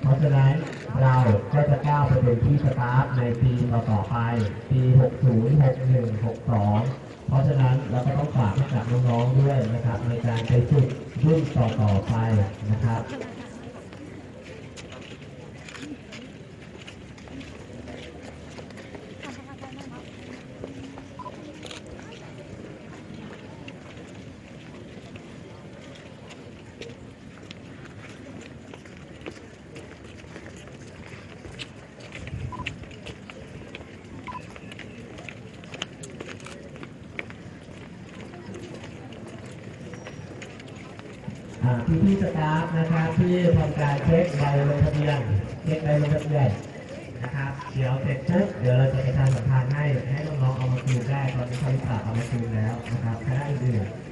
เพราะฉะนั้นเราก็จะก้าวไปเป็นที่สตาฟในปีต่อไป ปี 60 61 62 เพราะฉะนั้นเราก็ต้องฝากให้กับน้องๆด้วยนะครับ ในการไปฝึกรุ่นต่อๆไปนะครับ พี่พี่สตาฟนะครับที่ทำการเช็คใบลงทะเบียนเช็คใบลงทะเบียนนะครับเดี๋ยวเสร็จปุ๊บเดี๋ยวเราจะประชาสัมพันธ์ให้ให้น้องๆเอามาคืนได้ตอนนี้เขาฝากเอามาคืนแล้วนะครับคณะอื่นๆ